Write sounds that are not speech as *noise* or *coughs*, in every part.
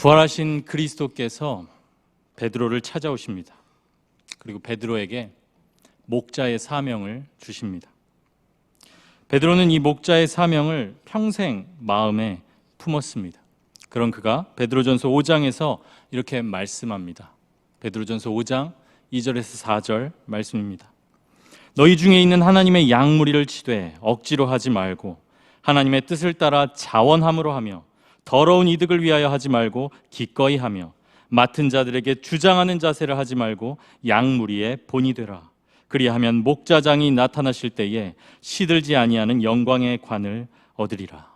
부활하신 그리스도께서 베드로를 찾아오십니다. 그리고 베드로에게 목자의 사명을 주십니다. 베드로는 이 목자의 사명을 평생 마음에 품었습니다. 그런 그가 베드로전서 5장에서 이렇게 말씀합니다. 베드로전서 5장 2절에서 4절 말씀입니다. 너희 중에 있는 하나님의 양무리를 치되 억지로 하지 말고 하나님의 뜻을 따라 자원함으로 하며 더러운 이득을 위하여 하지 말고 기꺼이 하며 맡은 자들에게 주장하는 자세를 하지 말고 양무리의 본이 되라. 그리하면 목자장이 나타나실 때에 시들지 아니하는 영광의 관을 얻으리라.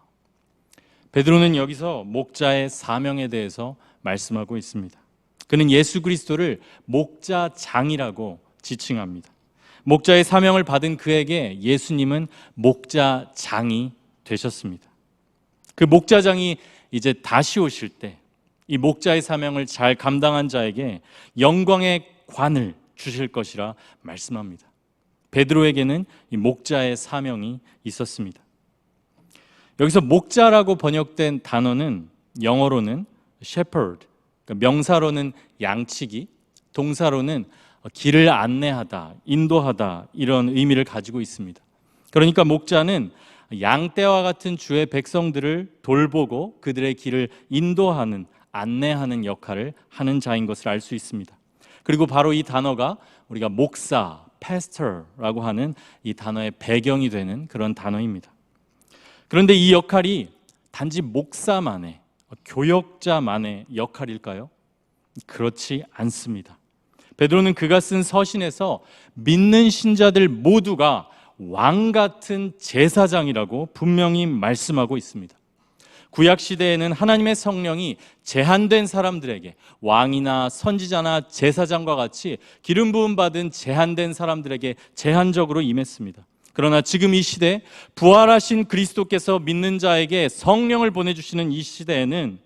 베드로는 여기서 목자의 사명에 대해서 말씀하고 있습니다. 그는 예수 그리스도를 목자장이라고 지칭합니다. 목자의 사명을 받은 그에게 예수님은 목자장이 되셨습니다. 그 목자장이 이제 다시 오실 때 이 목자의 사명을 잘 감당한 자에게 영광의 관을 주실 것이라 말씀합니다. 베드로에게는 이 목자의 사명이 있었습니다. 여기서 목자라고 번역된 단어는 영어로는 shepherd, 그러니까 명사로는 양치기, 동사로는 길을 안내하다, 인도하다 이런 의미를 가지고 있습니다. 그러니까 목자는 양떼와 같은 주의 백성들을 돌보고 그들의 길을 인도하는 안내하는 역할을 하는 자인 것을 알 수 있습니다. 그리고 바로 이 단어가 우리가 목사, pastor라고 하는 이 단어의 배경이 되는 그런 단어입니다. 그런데 이 역할이 단지 목사만의 교역자만의 역할일까요? 그렇지 않습니다. 베드로는 그가 쓴 서신에서 믿는 신자들 모두가 왕 같은 제사장이라고 분명히 말씀하고 있습니다. 구약 시대에는 하나님의 성령이 제한된 사람들에게 왕이나 선지자나 제사장과 같이 기름 부음 받은 제한된 사람들에게 제한적으로 임했습니다. 그러나 지금 이 시대 부활하신 그리스도께서 믿는 자에게 성령을 보내 주시는 이 시대에는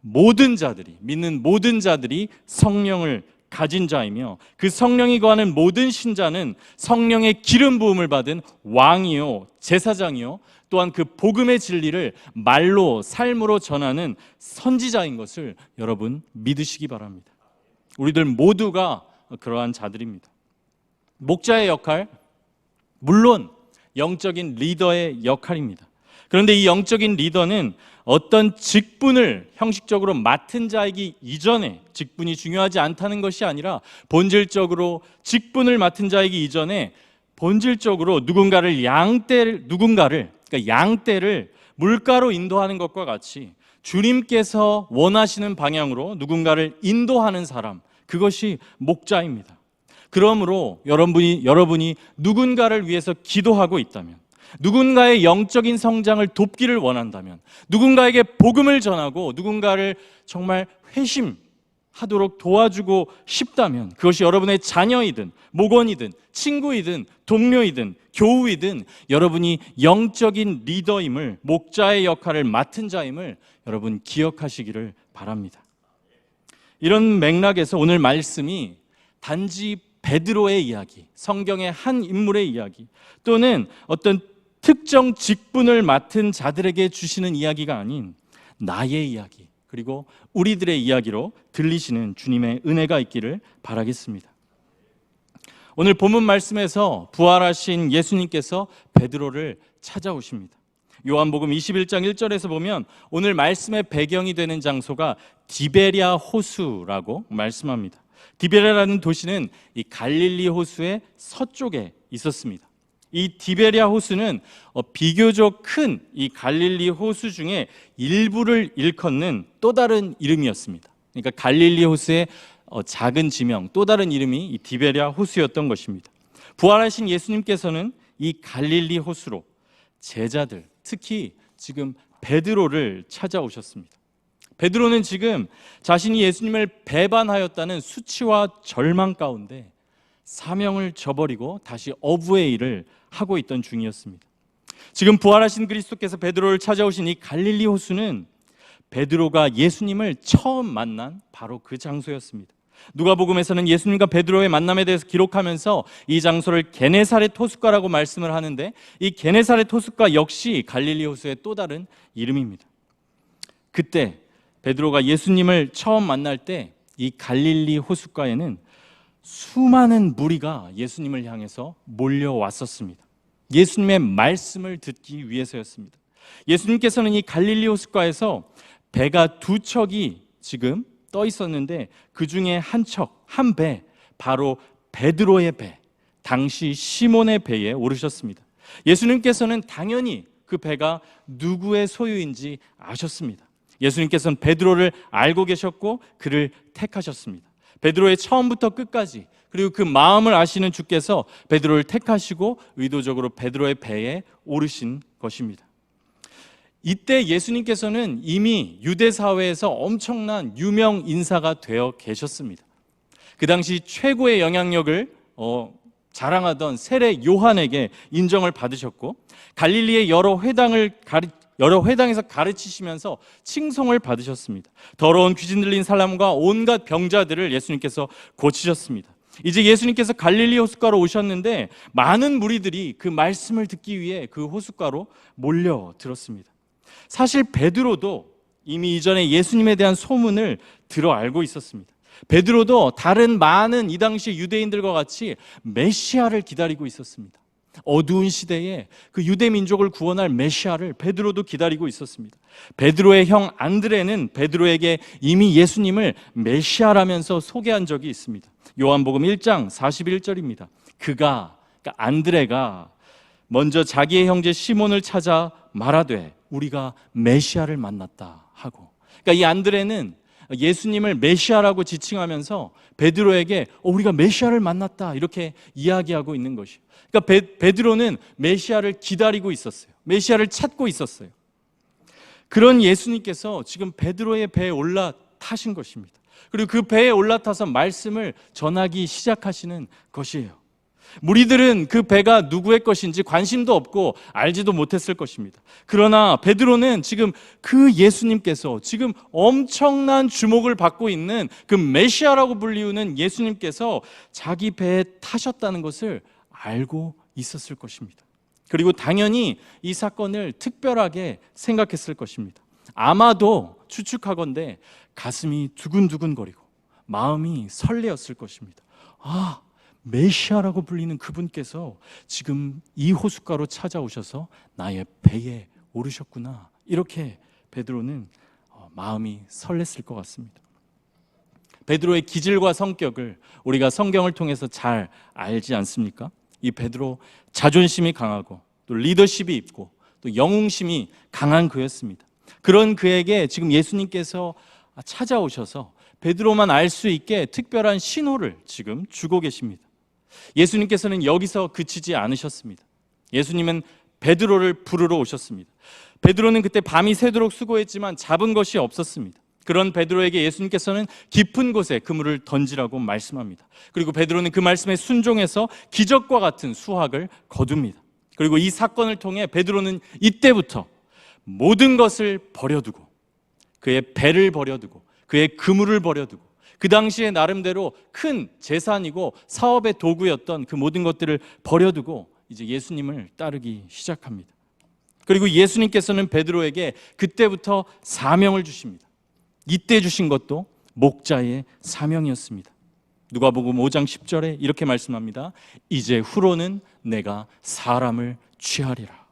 모든 자들이 믿는 모든 자들이 성령을 가진 자이며 그 성령이 거하는 모든 신자는 성령의 기름 부음을 받은 왕이요 제사장이요 또한 그 복음의 진리를 말로 삶으로 전하는 선지자인 것을 여러분 믿으시기 바랍니다. 우리들 모두가 그러한 자들입니다. 목자의 역할 물론 영적인 리더의 역할입니다. 그런데 이 영적인 리더는 어떤 직분을 형식적으로 맡은 자이기 이전에 직분이 중요하지 않다는 것이 아니라 본질적으로 직분을 맡은 자이기 이전에 본질적으로 누군가를 양떼를 누군가를 그러니까 양떼를 물가로 인도하는 것과 같이 주님께서 원하시는 방향으로 누군가를 인도하는 사람 그것이 목자입니다. 그러므로 여러분이 여러분이 누군가를 위해서 기도하고 있다면 누군가의 영적인 성장을 돕기를 원한다면 누군가에게 복음을 전하고 누군가를 정말 회심 하도록 도와주고 싶다면 그것이 여러분의 자녀이든 목원이든 친구이든 동료이든 교우이든 여러분이 영적인 리더임을 목자의 역할을 맡은 자임을 여러분 기억하시기를 바랍니다. 이런 맥락에서 오늘 말씀이 단지 베드로의 이야기, 성경의 한 인물의 이야기 또는 어떤 특정 직분을 맡은 자들에게 주시는 이야기가 아닌 나의 이야기, 그리고 우리들의 이야기로 들리시는 주님의 은혜가 있기를 바라겠습니다. 오늘 본문 말씀에서 부활하신 예수님께서 베드로를 찾아오십니다. 요한복음 21장 1절에서 보면 오늘 말씀의 배경이 되는 장소가 디베리아 호수라고 말씀합니다. 디베리아라는 도시는 이 갈릴리 호수의 서쪽에 있었습니다. 이 디베리아 호수는 어, 비교적 큰 이 갈릴리 호수 중에 일부를 일컫는 또 다른 이름이었습니다. 그러니까 갈릴리 호수의 어, 작은 지명, 또 다른 이름이 이 디베리아 호수였던 것입니다. 부활하신 예수님께서는 이 갈릴리 호수로 제자들, 특히 지금 베드로를 찾아오셨습니다. 베드로는 지금 자신이 예수님을 배반하였다는 수치와 절망 가운데 사명을 저버리고 다시 어부의 일을 하고 있던 중이었습니다. 지금 부활하신 그리스도께서 베드로를 찾아오신 이 갈릴리 호수는 베드로가 예수님을 처음 만난 바로 그 장소였습니다. 누가복음에서는 예수님과 베드로의 만남에 대해서 기록하면서 이 장소를 게네사렛 호숫가라고 말씀을 하는데 이 게네사렛 호숫가 역시 갈릴리 호수의 또 다른 이름입니다. 그때 베드로가 예수님을 처음 만날 때 이 갈릴리 호숫가에는 수많은 무리가 예수님을 향해서 몰려왔었습니다. 예수님의 말씀을 듣기 위해서였습니다. 예수님께서는 이 갈릴리 호숫가에서 배가 두 척이 지금 떠 있었는데 그 중에 한 척, 한 배, 바로 베드로의 배, 당시 시몬의 배에 오르셨습니다. 예수님께서는 당연히 그 배가 누구의 소유인지 아셨습니다. 예수님께서는 베드로를 알고 계셨고 그를 택하셨습니다. 베드로의 처음부터 끝까지 그리고 그 마음을 아시는 주께서 베드로를 택하시고 의도적으로 베드로의 배에 오르신 것입니다. 이때 예수님께서는 이미 유대 사회에서 엄청난 유명 인사가 되어 계셨습니다. 그 당시 최고의 영향력을 어, 자랑하던 세례 요한에게 인정을 받으셨고 갈릴리의 여러 회당을 여러 회당에서 가르치시면서 칭송을 받으셨습니다. 더러운 귀신 들린 사람과 온갖 병자들을 예수님께서 고치셨습니다. 이제 예수님께서 갈릴리 호숫가로 오셨는데 많은 무리들이 그 말씀을 듣기 위해 그 호숫가로 몰려들었습니다. 사실 베드로도 이미 이전에 예수님에 대한 소문을 들어 알고 있었습니다. 베드로도 다른 많은 이 당시 유대인들과 같이 메시아를 기다리고 있었습니다. 어두운 시대에 그 유대 민족을 구원할 메시아를 베드로도 기다리고 있었습니다. 베드로의 형 안드레는 베드로에게 이미 예수님을 메시아라면서 소개한 적이 있습니다. 요한복음 1장 41절입니다. 그가 그러니까 안드레가 먼저 자기의 형제 시몬을 찾아 말하되 우리가 메시아를 만났다 하고 그러니까 이 안드레는 예수님을 메시아라고 지칭하면서 베드로에게 어, 우리가 메시아를 만났다 이렇게 이야기하고 있는 것이요. 그러니까 베, 베드로는 메시아를 기다리고 있었어요. 메시아를 찾고 있었어요. 그런 예수님께서 지금 베드로의 배에 올라타신 것입니다. 그리고 그 배에 올라타서 말씀을 전하기 시작하시는 것이에요. 무리들은 그 배가 누구의 것인지 관심도 없고 알지도 못했을 것입니다. 그러나 베드로는 지금 그 예수님께서 지금 엄청난 주목을 받고 있는 그 메시아라고 불리우는 예수님께서 자기 배에 타셨다는 것을 알고 있었을 것입니다. 그리고 당연히 이 사건을 특별하게 생각했을 것입니다. 아마도 추측하건대 가슴이 두근두근거리고 마음이 설레었을 것입니다. 아, 메시아라고 불리는 그분께서 지금 이 호숫가로 찾아오셔서 나의 배에 오르셨구나. 이렇게 베드로는 어, 마음이 설렜을 것 같습니다. 베드로의 기질과 성격을 우리가 성경을 통해서 잘 알지 않습니까? 이 베드로 자존심이 강하고 또 리더십이 있고 또 영웅심이 강한 그였습니다. 그런 그에게 지금 예수님께서 찾아오셔서 베드로만 알 수 있게 특별한 신호를 지금 주고 계십니다. 예수님께서는 여기서 그치지 않으셨습니다. 예수님은 베드로를 부르러 오셨습니다. 베드로는 그때 밤이 새도록 수고했지만 잡은 것이 없었습니다. 그런 베드로에게 예수님께서는 깊은 곳에 그물을 던지라고 말씀합니다. 그리고 베드로는 그 말씀에 순종해서 기적과 같은 수확을 거둡니다. 그리고 이 사건을 통해 베드로는 이때부터 모든 것을 버려두고 그의 배를 버려두고 그의 그물을 버려두고 그 당시에 나름대로 큰 재산이고 사업의 도구였던 그 모든 것들을 버려두고 이제 예수님을 따르기 시작합니다. 그리고 예수님께서는 베드로에게 그때부터 사명을 주십니다. 이때 주신 것도 목자의 사명이었습니다. 누가복음 5장 10절에 이렇게 말씀합니다. 이제 후로는 내가 사람을 취하리라.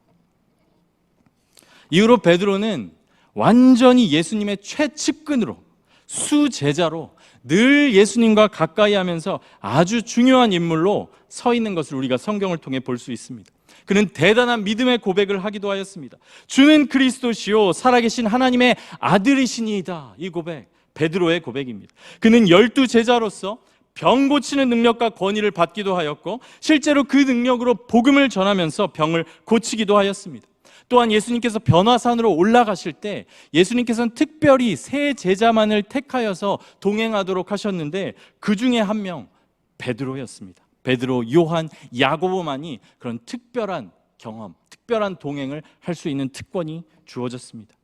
이후로 베드로는 완전히 예수님의 최측근으로 수제자로 늘 예수님과 가까이 하면서 아주 중요한 인물로 서 있는 것을 우리가 성경을 통해 볼 수 있습니다. 그는 대단한 믿음의 고백을 하기도 하였습니다. 주는 그리스도시요 살아계신 하나님의 아들이시니이다. 이 고백 베드로의 고백입니다. 그는 열두 제자로서 병 고치는 능력과 권위를 받기도 하였고 실제로 그 능력으로 복음을 전하면서 병을 고치기도 하였습니다. 또한 예수님께서 변화산으로 올라가실 때 예수님께서는 특별히 세 제자만을 택하여서 동행하도록 하셨는데 그 중에 한 명 베드로였습니다. 베드로, 요한, 야고보만이 그런 특별한 경험, 특별한 동행을 할 수 있는 특권이 주어졌습니다.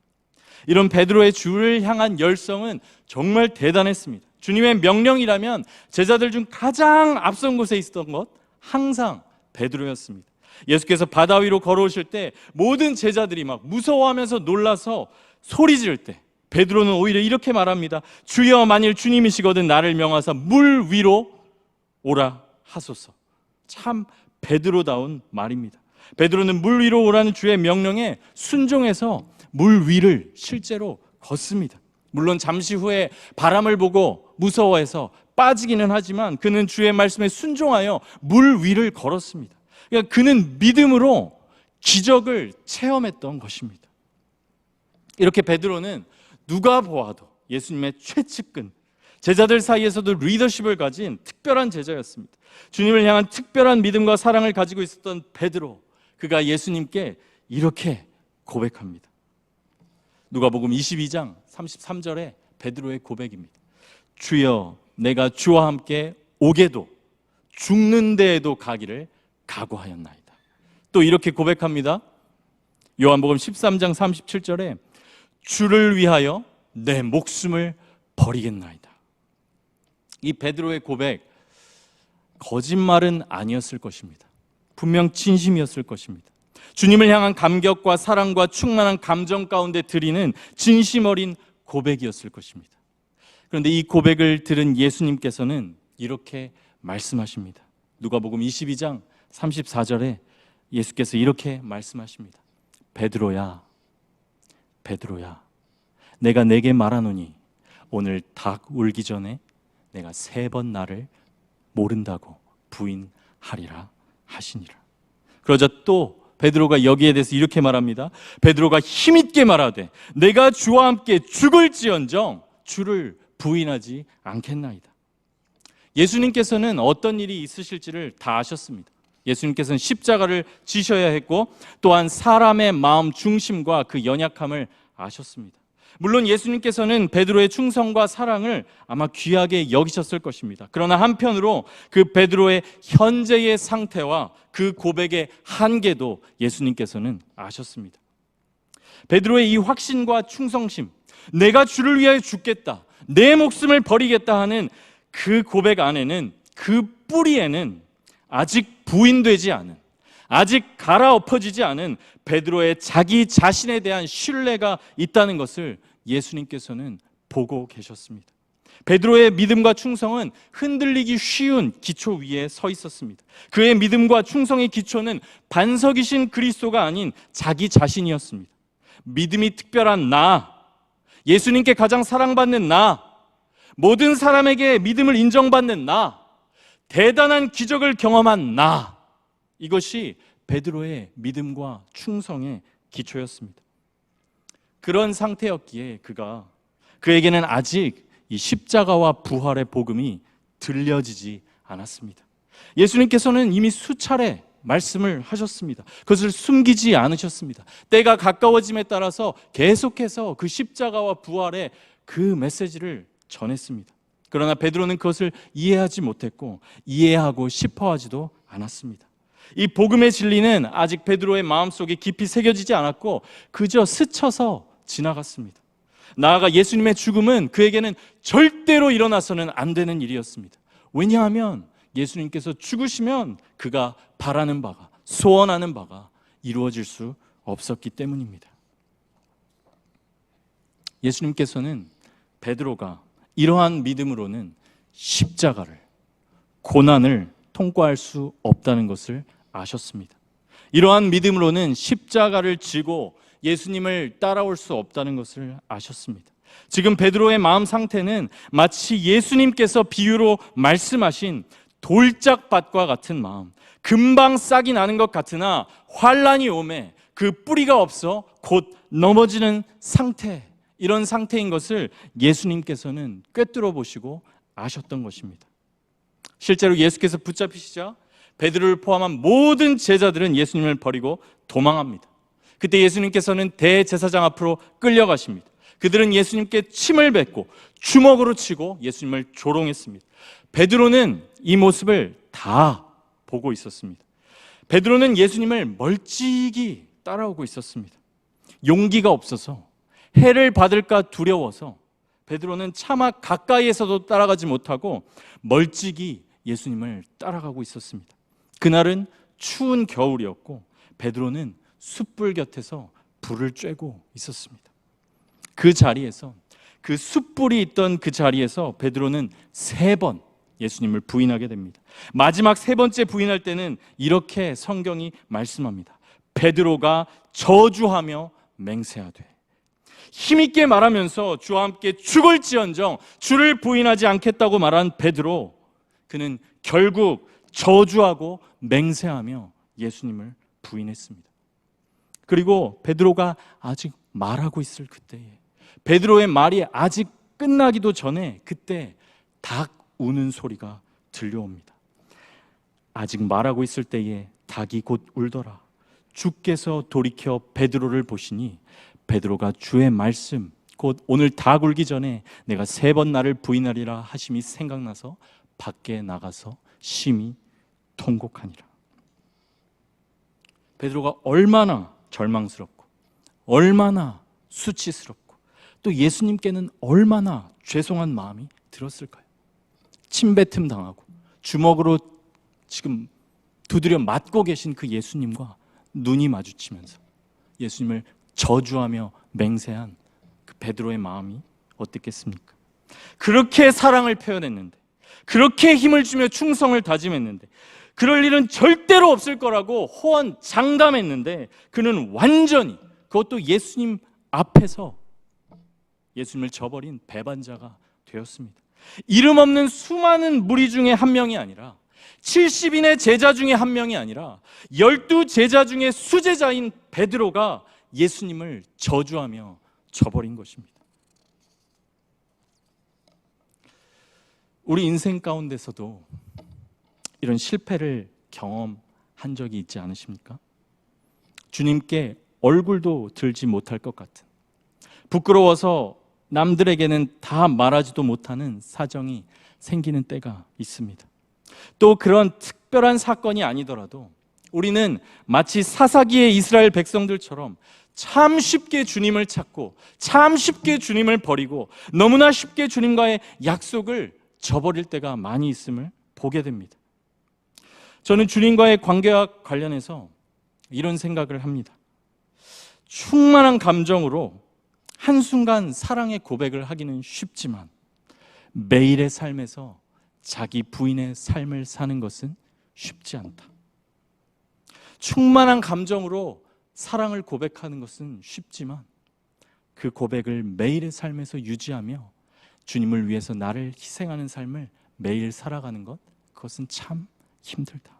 이런 베드로의 주를 향한 열성은 정말 대단했습니다. 주님의 명령이라면 제자들 중 가장 앞선 곳에 있었던 것 항상 베드로였습니다. 예수께서 바다 위로 걸어오실 때 모든 제자들이 막 무서워하면서 놀라서 소리 지를 때 베드로는 오히려 이렇게 말합니다. 주여 만일 주님이시거든 나를 명하사 물 위로 오라 하소서. 참 베드로다운 말입니다. 베드로는 물 위로 오라는 주의 명령에 순종해서 물 위를 실제로 걷습니다. 물론 잠시 후에 바람을 보고 무서워해서 빠지기는 하지만 그는 주의 말씀에 순종하여 물 위를 걸었습니다. 그러니까 그는 믿음으로 기적을 체험했던 것입니다. 이렇게 베드로는 누가 보아도 예수님의 최측근, 제자들 사이에서도 리더십을 가진 특별한 제자였습니다. 주님을 향한 특별한 믿음과 사랑을 가지고 있었던 베드로, 그가 예수님께 이렇게 고백합니다. 누가복음 22장 33절에 베드로의 고백입니다. 주여, 내가 주와 함께 오게도 죽는 데에도 가기를 각오하였나이다. 또 이렇게 고백합니다. 요한복음 13장 37절에 주를 위하여 내 목숨을 버리겠나이다. 이 베드로의 고백 거짓말은 아니었을 것입니다. 분명 진심이었을 것입니다. 주님을 향한 감격과 사랑과 충만한 감정 가운데 드리는 진심 어린 고백이었을 것입니다. 그런데 이 고백을 들은 예수님께서는 이렇게 말씀하십니다. 누가복음 22장 34절에 예수께서 이렇게 말씀하십니다. 베드로야, 베드로야, 내가 내게 말하노니 오늘 닭 울기 전에 내가 세 번 나를 모른다고 부인하리라 하시니라. 그러자 또 베드로가 여기에 대해서 이렇게 말합니다. 베드로가 힘있게 말하되 내가 주와 함께 죽을지언정 주를 부인하지 않겠나이다. 예수님께서는 어떤 일이 있으실지를 다 아셨습니다. 예수님께서는 십자가를 지셔야 했고 또한 사람의 마음 중심과 그 연약함을 아셨습니다. 물론 예수님께서는 베드로의 충성과 사랑을 아마 귀하게 여기셨을 것입니다. 그러나 한편으로 그 베드로의 현재의 상태와 그 고백의 한계도 예수님께서는 아셨습니다. 베드로의 이 확신과 충성심, 내가 주를 위하여 죽겠다, 내 목숨을 버리겠다 하는 그 고백 안에는 그 뿌리에는 아직 부인되지 않은 아직 갈아엎어지지 않은 베드로의 자기 자신에 대한 신뢰가 있다는 것을 예수님께서는 보고 계셨습니다. 베드로의 믿음과 충성은 흔들리기 쉬운 기초 위에 서 있었습니다. 그의 믿음과 충성의 기초는 반석이신 그리스도가 아닌 자기 자신이었습니다. 믿음이 특별한 나, 예수님께 가장 사랑받는 나, 모든 사람에게 믿음을 인정받는 나, 대단한 기적을 경험한 나, 이것이 베드로의 믿음과 충성의 기초였습니다. 그런 상태였기에 그가 그에게는 아직 이 십자가와 부활의 복음이 들려지지 않았습니다. 예수님께서는 이미 수차례 말씀을 하셨습니다. 그것을 숨기지 않으셨습니다. 때가 가까워짐에 따라서 계속해서 그 십자가와 부활의 그 메시지를 전했습니다. 그러나 베드로는 그것을 이해하지 못했고 이해하고 싶어 하지도 않았습니다. 이 복음의 진리는 아직 베드로의 마음속에 깊이 새겨지지 않았고 그저 스쳐서 지나갔습니다. 나아가 예수님의 죽음은 그에게는 절대로 일어나서는 안 되는 일이었습니다. 왜냐하면 예수님께서 죽으시면 그가 바라는 바가 소원하는 바가 이루어질 수 없었기 때문입니다. 예수님께서는 베드로가 이러한 믿음으로는 십자가를 고난을 통과할 수 없다는 것을 아셨습니다. 이러한 믿음으로는 십자가를 지고 예수님을 따라올 수 없다는 것을 아셨습니다. 지금 베드로의 마음 상태는 마치 예수님께서 비유로 말씀하신 돌짝밭과 같은 마음, 금방 싹이 나는 것 같으나 환란이 오매 그 뿌리가 없어 곧 넘어지는 상태, 이런 상태인 것을 예수님께서는 꿰뚫어 보시고 아셨던 것입니다. 실제로 예수께서 붙잡히시자 베드로를 포함한 모든 제자들은 예수님을 버리고 도망합니다. 그때 예수님께서는 대제사장 앞으로 끌려가십니다. 그들은 예수님께 침을 뱉고 주먹으로 치고 예수님을 조롱했습니다. 베드로는 이 모습을 다 보고 있었습니다. 베드로는 예수님을 멀찍이 따라오고 있었습니다. 용기가 없어서 해를 받을까 두려워서 베드로는 차마 가까이에서도 따라가지 못하고 멀찍이 예수님을 따라가고 있었습니다. 그날은 추운 겨울이었고 베드로는 숯불 곁에서 불을 쬐고 있었습니다. 그 자리에서 그 숯불이 있던 그 자리에서 베드로는 세 번 예수님을 부인하게 됩니다. 마지막 세 번째 부인할 때는 이렇게 성경이 말씀합니다. 베드로가 저주하며 맹세하되 힘있게 말하면서 주와 함께 죽을지언정 주를 부인하지 않겠다고 말한 베드로 그는 결국 저주하고 맹세하며 예수님을 부인했습니다. 그리고 베드로가 아직 말하고 있을 그때에 베드로의 말이 아직 끝나기도 전에 그때 닭 우는 소리가 들려옵니다. 아직 말하고 있을 때에 닭이 곧 울더라. 주께서 돌이켜 베드로를 보시니 베드로가 주의 말씀 곧 오늘 닭 울기 전에 내가 세 번 나를 부인하리라 하심이 생각나서 밖에 나가서 심히 통곡하니라. 베드로가 얼마나 절망스럽고 얼마나 수치스럽고 또 예수님께는 얼마나 죄송한 마음이 들었을까요? 침뱉음 당하고 주먹으로 지금 두드려 맞고 계신 그 예수님과 눈이 마주치면서 예수님을 저주하며 맹세한 그 베드로의 마음이 어땠겠습니까? 그렇게 사랑을 표현했는데 그렇게 힘을 주며 충성을 다짐했는데 그럴 일은 절대로 없을 거라고 호언 장담했는데 그는 완전히 그것도 예수님 앞에서 예수님을 저버린 배반자가 되었습니다. 이름 없는 수많은 무리 중에 한 명이 아니라 70인의 제자 중에 한 명이 아니라 열두 제자 중에 수제자인 베드로가 예수님을 저주하며 저버린 것입니다. 우리 인생 가운데서도 이런 실패를 경험한 적이 있지 않으십니까? 주님께 얼굴도 들지 못할 것 같은 부끄러워서 남들에게는 다 말하지도 못하는 사정이 생기는 때가 있습니다. 또 그런 특별한 사건이 아니더라도 우리는 마치 사사기의 이스라엘 백성들처럼 참 쉽게 주님을 찾고 참 쉽게 주님을 버리고 너무나 쉽게 주님과의 약속을 저버릴 때가 많이 있음을 보게 됩니다. 저는 주님과의 관계와 관련해서 이런 생각을 합니다. 충만한 감정으로 한순간 사랑의 고백을 하기는 쉽지만 매일의 삶에서 자기 부인의 삶을 사는 것은 쉽지 않다. 충만한 감정으로 사랑을 고백하는 것은 쉽지만 그 고백을 매일의 삶에서 유지하며 주님을 위해서 나를 희생하는 삶을 매일 살아가는 것 그것은 참 힘들다.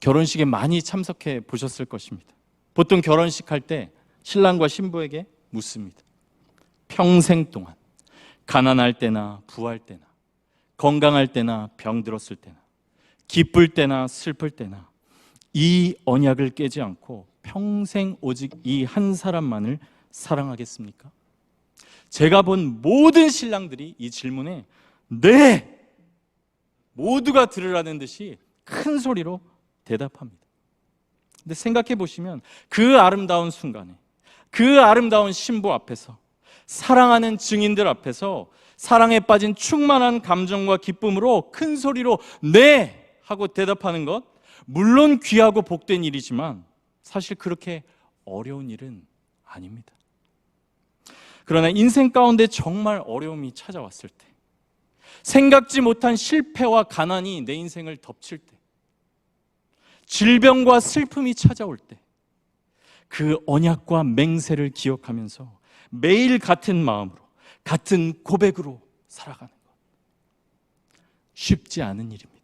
결혼식에 많이 참석해 보셨을 것입니다. 보통 결혼식 할 때 신랑과 신부에게 묻습니다. 평생 동안 가난할 때나 부할 때나 건강할 때나 병들었을 때나 기쁠 때나 슬플 때나 이 언약을 깨지 않고 평생 오직 이 한 사람만을 사랑하겠습니까? 제가 본 모든 신랑들이 이 질문에 네! 모두가 들으라는 듯이 큰 소리로 대답합니다. 근데 생각해 보시면 그 아름다운 순간에 그 아름다운 신부 앞에서 사랑하는 증인들 앞에서 사랑에 빠진 충만한 감정과 기쁨으로 큰 소리로 네! 하고 대답하는 것 물론 귀하고 복된 일이지만 사실 그렇게 어려운 일은 아닙니다. 그러나 인생 가운데 정말 어려움이 찾아왔을 때, 생각지 못한 실패와 가난이 내 인생을 덮칠 때, 질병과 슬픔이 찾아올 때, 그 언약과 맹세를 기억하면서 매일 같은 마음으로, 같은 고백으로 살아가는 것. 쉽지 않은 일입니다.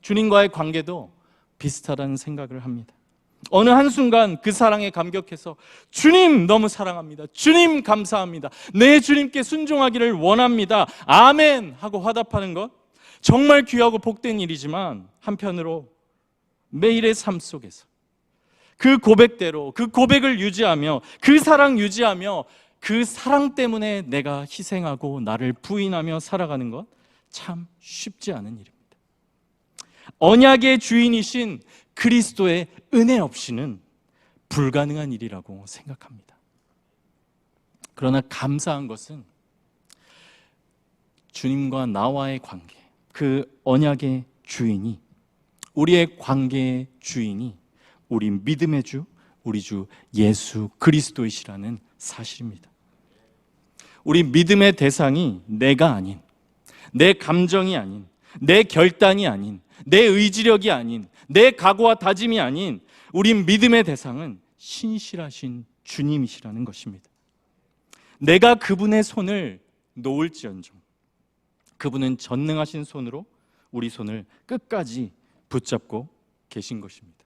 주님과의 관계도 비슷하다는 생각을 합니다. 어느 한순간 그 사랑에 감격해서 주님 너무 사랑합니다. 주님 감사합니다. 내 주님께 순종하기를 원합니다. 아멘 하고 화답하는 것 정말 귀하고 복된 일이지만 한편으로 매일의 삶 속에서 그 고백대로 그 고백을 유지하며 그 사랑 유지하며 그 사랑 때문에 내가 희생하고 나를 부인하며 살아가는 것 참 쉽지 않은 일입니다. 언약의 주인이신 그리스도의 은혜 없이는 불가능한 일이라고 생각합니다. 그러나 감사한 것은 주님과 나와의 관계, 그 언약의 주인이 우리의 관계의 주인이 우리 믿음의 주, 우리 주 예수 그리스도이시라는 사실입니다. 우리 믿음의 대상이 내가 아닌, 내 감정이 아닌, 내 결단이 아닌, 내 의지력이 아닌, 내 각오와 다짐이 아닌, 우리 믿음의 대상은 신실하신 주님이시라는 것입니다. 내가 그분의 손을 놓을지언정, 그분은 전능하신 손으로 우리 손을 끝까지 붙잡고 계신 것입니다.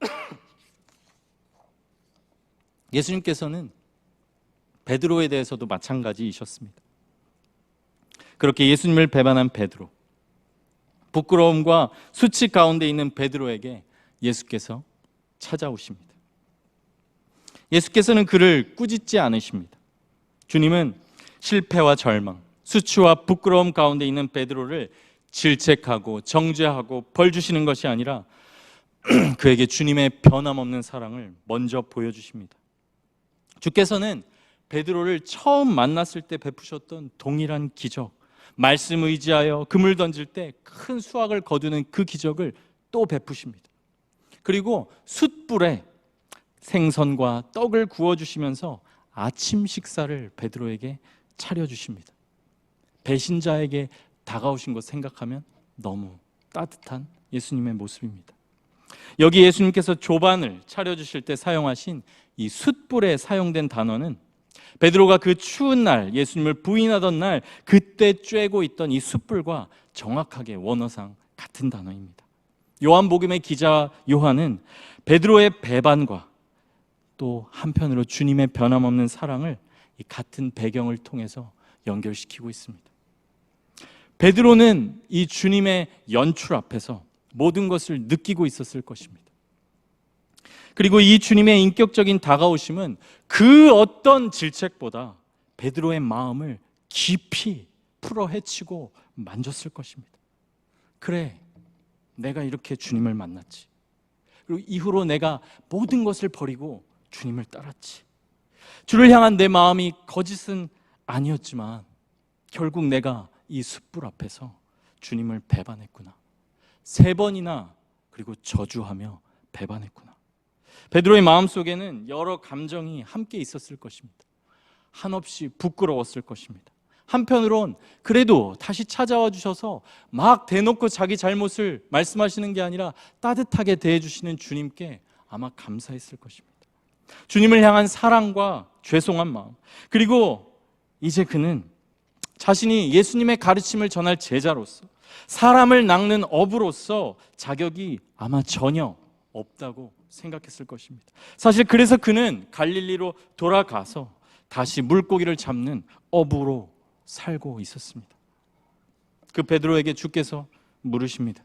*coughs* 예수님께서는 베드로에 대해서도 마찬가지이셨습니다. 그렇게 예수님을 배반한 베드로, 부끄러움과 수치 가운데 있는 베드로에게 예수께서 찾아오십니다. 예수께서는 그를 꾸짖지 않으십니다. 주님은 실패와 절망, 수치와 부끄러움 가운데 있는 베드로를 질책하고 정죄하고 벌 주시는 것이 아니라 *clears throat* 그에게 주님의 변함없는 사랑을 먼저 보여주십니다. 주께서는 베드로를 처음 만났을 때 베푸셨던 동일한 기적, 말씀 의지하여 금을 던질 때 큰 수확을 거두는 그 기적을 또 베푸십니다. 그리고 숯불에 생선과 떡을 구워 주시면서 아침 식사를 베드로에게 차려 주십니다. 배신자에게 다가오신 것 생각하면 너무 따뜻한 예수님의 모습입니다. 여기 예수님께서 조반을 차려 주실 때 사용하신 이 숯불에 사용된 단어는 베드로가 그 추운 날 예수님을 부인하던 날 그때 쬐고 있던 이 숯불과 정확하게 원어상 같은 단어입니다. 요한복음의 기자 요한은 베드로의 배반과 또 한편으로 주님의 변함없는 사랑을 이 같은 배경을 통해서 연결시키고 있습니다. 베드로는 이 주님의 연출 앞에서 모든 것을 느끼고 있었을 것입니다. 그리고 이 주님의 인격적인 다가오심은 그 어떤 질책보다 베드로의 마음을 깊이 풀어 헤치고 만졌을 것입니다. 그래, 내가 이렇게 주님을 만났지. 그리고 이후로 내가 모든 것을 버리고 주님을 따랐지. 주를 향한 내 마음이 거짓은 아니었지만 결국 내가 이 숯불 앞에서 주님을 배반했구나. 세 번이나 그리고 저주하며 배반했구나. 베드로의 마음 속에는 여러 감정이 함께 있었을 것입니다. 한없이 부끄러웠을 것입니다. 한편으론 그래도 다시 찾아와 주셔서 막 대놓고 자기 잘못을 말씀하시는 게 아니라 따뜻하게 대해 주시는 주님께 아마 감사했을 것입니다. 주님을 향한 사랑과 죄송한 마음. 그리고 이제 그는 자신이 예수님의 가르침을 전할 제자로서 사람을 낚는 어부로서 자격이 아마 전혀 없다고 생각했을 것입니다. 사실 그래서 그는 갈릴리로 돌아가서 다시 물고기를 잡는 어부로 살고 있었습니다. 그 베드로에게 주께서 물으십니다.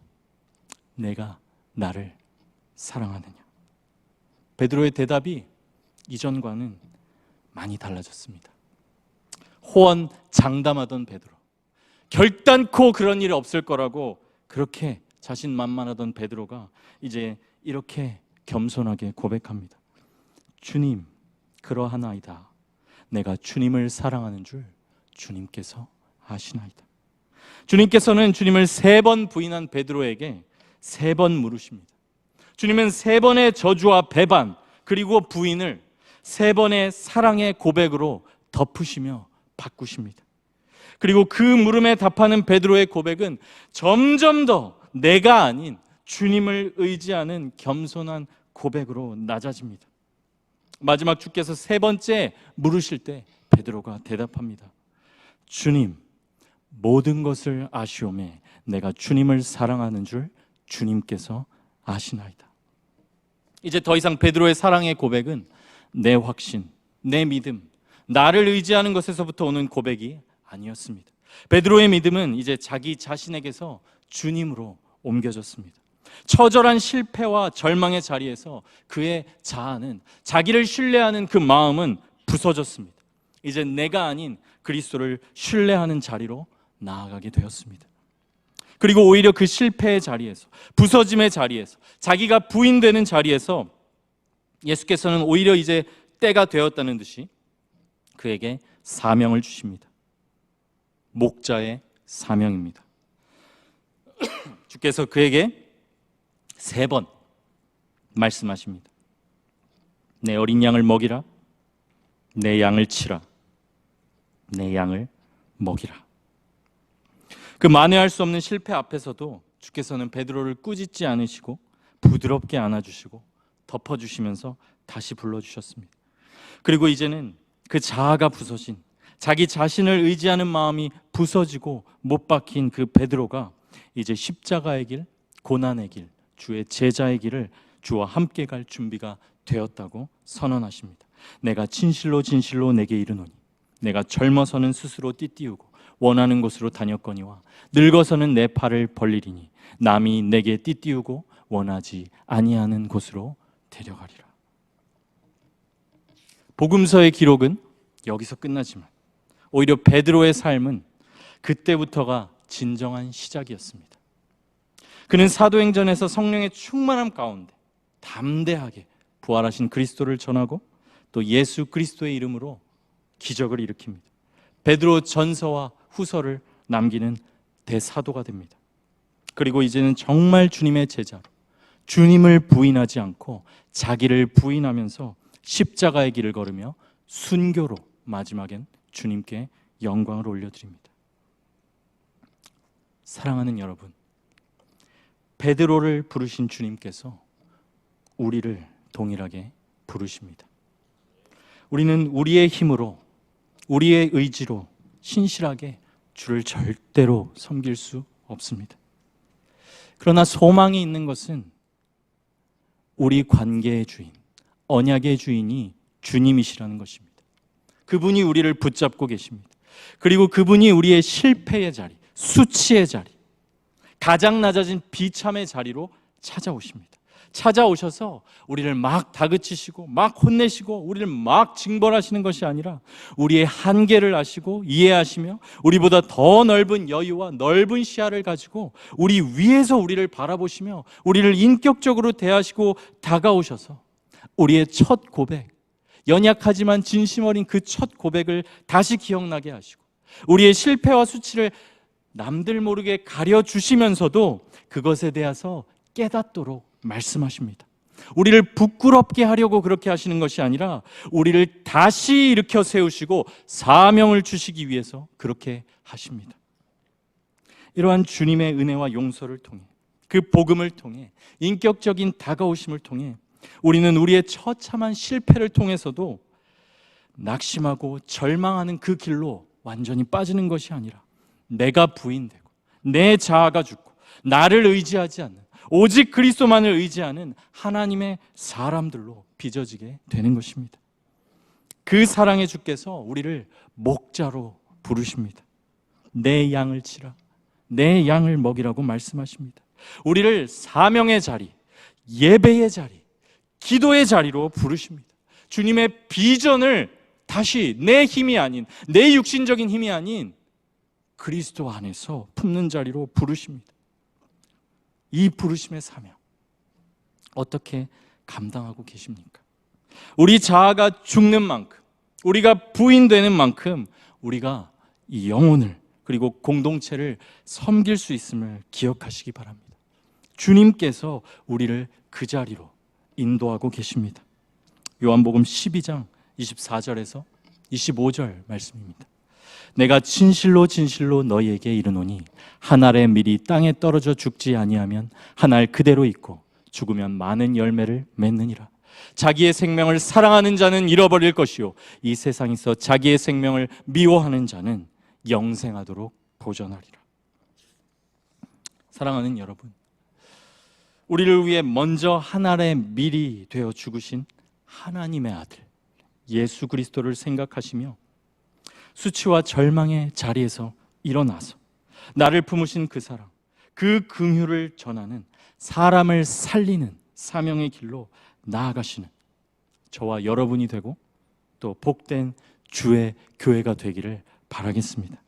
내가 나를 사랑하느냐? 베드로의 대답이 이전과는 많이 달라졌습니다. 호언 장담하던 베드로. 결단코 그런 일이 없을 거라고 그렇게 자신만만하던 베드로가 이제 이렇게 겸손하게 고백합니다. 주님, 그러하나이다. 내가 주님을 사랑하는 줄 주님께서 아시나이다. 주님께서는 주님을 세 번 부인한 베드로에게 세 번 물으십니다. 주님은 세 번의 저주와 배반 그리고 부인을 세 번의 사랑의 고백으로 덮으시며 바꾸십니다. 그리고 그 물음에 답하는 베드로의 고백은 점점 더 내가 아닌 주님을 의지하는 겸손한 고백으로 낮아집니다. 마지막 주께서 세 번째 물으실 때 베드로가 대답합니다. 주님, 모든 것을 아시오매 내가 주님을 사랑하는 줄 주님께서 아시나이다. 이제 더 이상 베드로의 사랑의 고백은 내 확신, 내 믿음, 나를 의지하는 것에서부터 오는 고백이 아니었습니다. 베드로의 믿음은 이제 자기 자신에게서 주님으로 옮겨졌습니다. 처절한 실패와 절망의 자리에서 그의 자아는 자기를 신뢰하는 그 마음은 부서졌습니다. 이제 내가 아닌 그리스도를 신뢰하는 자리로 나아가게 되었습니다. 그리고 오히려 그 실패의 자리에서 부서짐의 자리에서 자기가 부인되는 자리에서 예수께서는 오히려 이제 때가 되었다는 듯이 그에게 사명을 주십니다. 목자의 사명입니다. *clears throat* 주께서 그에게 세 번 말씀하십니다. 내 어린 양을 먹이라, 내 양을 치라. 내 양을 먹이라. 그 만회할 수 없는 실패 앞에서도 주께서는 베드로를 꾸짖지 않으시고 부드럽게 안아주시고 덮어주시면서 다시 불러주셨습니다. 그리고 이제는 그 자아가 부서진 자기 자신을 의지하는 마음이 부서지고 못 박힌 그 베드로가 이제 십자가의 길, 고난의 길, 주의 제자의 길을 주와 함께 갈 준비가 되었다고 선언하십니다. 내가 진실로 진실로 내게 이르노니 내가 젊어서는 스스로 띠띠우고 원하는 곳으로 다녔거니와 늙어서는 내 팔을 벌리리니 남이 내게 띠띠우고 원하지 아니하는 곳으로 데려가리라. 복음서의 기록은 여기서 끝나지만 오히려 베드로의 삶은 그때부터가 진정한 시작이었습니다. 그는 사도행전에서 성령의 충만함 가운데 담대하게 부활하신 그리스도를 전하고 또 예수 그리스도의 이름으로 기적을 일으킵니다. 베드로 전서와 후서를 남기는 대사도가 됩니다. 그리고 이제는 정말 주님의 제자로 주님을 부인하지 않고 자기를 부인하면서 십자가의 길을 걸으며 순교로 마지막엔 주님께 영광을 올려드립니다. 사랑하는 여러분, 베드로를 부르신 주님께서 우리를 동일하게 부르십니다. 우리는 우리의 힘으로, 우리의 의지로 신실하게 주를 절대로 섬길 수 없습니다. 그러나 소망이 있는 것은 우리 관계의 주인, 언약의 주인이 주님이시라는 것입니다. 그분이 우리를 붙잡고 계십니다. 그리고 그분이 우리의 실패의 자리, 수치의 자리, 가장 낮아진 비참의 자리로 찾아오십니다. 찾아오셔서 우리를 막 다그치시고 막 혼내시고 우리를 막 징벌하시는 것이 아니라 우리의 한계를 아시고 이해하시며 우리보다 더 넓은 여유와 넓은 시야를 가지고 우리 위에서 우리를 바라보시며 우리를 인격적으로 대하시고 다가오셔서 우리의 첫 고백 연약하지만 진심 어린 그 첫 고백을 다시 기억나게 하시고 우리의 실패와 수치를 남들 모르게 가려 주시면서도 그것에 대해서 깨닫도록 말씀하십니다. 우리를 부끄럽게 하려고 그렇게 하시는 것이 아니라 우리를 다시 일으켜 세우시고 사명을 주시기 위해서 그렇게 하십니다. 이러한 주님의 은혜와 용서를 통해 그 복음을 통해 인격적인 다가오심을 통해 우리는 우리의 처참한 실패를 통해서도 낙심하고 절망하는 그 길로 완전히 빠지는 것이 아니라 내가 부인되고 내 자아가 죽고 나를 의지하지 않는 오직 그리스도만을 의지하는 하나님의 사람들로 빚어지게 되는 것입니다. 그 사랑의 주께서 우리를 목자로 부르십니다. 내 양을 치라. 내 양을 먹이라고 말씀하십니다. 우리를 사명의 자리, 예배의 자리, 기도의 자리로 부르십니다. 주님의 비전을 다시 내 힘이 아닌 내 육신적인 힘이 아닌 그리스도 안에서 품는 자리로 부르십니다. 이 부르심의 사명 어떻게 감당하고 계십니까? 우리 자아가 죽는 만큼 우리가 부인되는 만큼 우리가 이 영혼을 그리고 공동체를 섬길 수 있음을 기억하시기 바랍니다. 주님께서 우리를 그 자리로 인도하고 계십니다. 요한복음 12장 24절에서 25절 말씀입니다. 내가 진실로 진실로 너희에게 이르노니 한 알의 밀이 땅에 떨어져 죽지 아니하면 한 알 그대로 있고 죽으면 많은 열매를 맺느니라. 자기의 생명을 사랑하는 자는 잃어버릴 것이요 이 세상에서 자기의 생명을 미워하는 자는 영생하도록 보존하리라. 사랑하는 여러분, 우리를 위해 먼저 한 알의 밀이 되어 죽으신 하나님의 아들 예수 그리스도를 생각하시며 수치와 절망의 자리에서 일어나서 나를 품으신 그 사랑, 그 긍휼을 전하는 사람을 살리는 사명의 길로 나아가시는 저와 여러분이 되고 또 복된 주의 교회가 되기를 바라겠습니다.